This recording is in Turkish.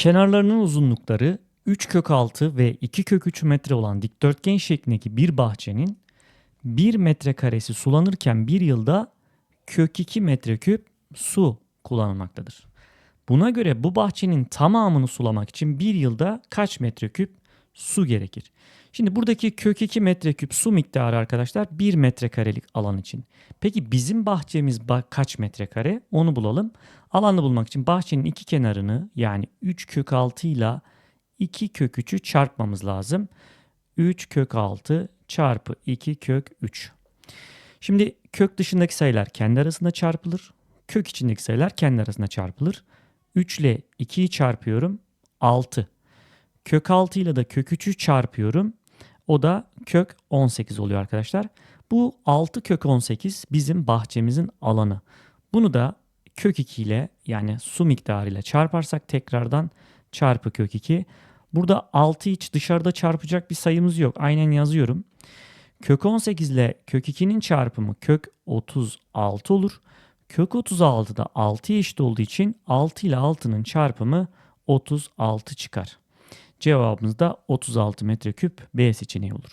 Kenarlarının uzunlukları 3 kök 6 ve 2 kök 3 metre olan dikdörtgen şeklindeki bir bahçenin 1 metrekaresi sulanırken bir yılda kök 2 metreküp su kullanılmaktadır. Buna göre bu bahçenin tamamını sulamak için bir yılda kaç metreküp su gerekir? Şimdi buradaki kök 2 metreküp su miktarı arkadaşlar 1 metrekarelik alan için. Peki bizim bahçemiz ba- kaç metrekare? Onu bulalım. Alanı bulmak için bahçenin iki kenarını yani 3 kök 6 ile 2 kök 3'ü çarpmamız lazım. 3 kök 6 çarpı 2 kök 3. Şimdi kök dışındaki sayılar kendi arasında çarpılır. Kök içindeki sayılar kendi arasında çarpılır. 3 ile 2'yi çarpıyorum 6. Kök 6 ile de kök 3'ü çarpıyorum. O da kök 18 oluyor arkadaşlar. Bu 6 kök 18 bizim bahçemizin alanı. Bunu da kök 2 ile yani su miktarıyla çarparsak tekrardan çarpı kök 2. Burada 6 hiç dışarıda çarpacak bir sayımız yok. Aynen yazıyorum. Kök 18 ile kök 2'nin çarpımı kök 36 olur. Kök 36 da 6'ya eşit olduğu için 6 ile 6'nın çarpımı 36 çıkar. Cevabımız da 36 metreküp B seçeneği olur.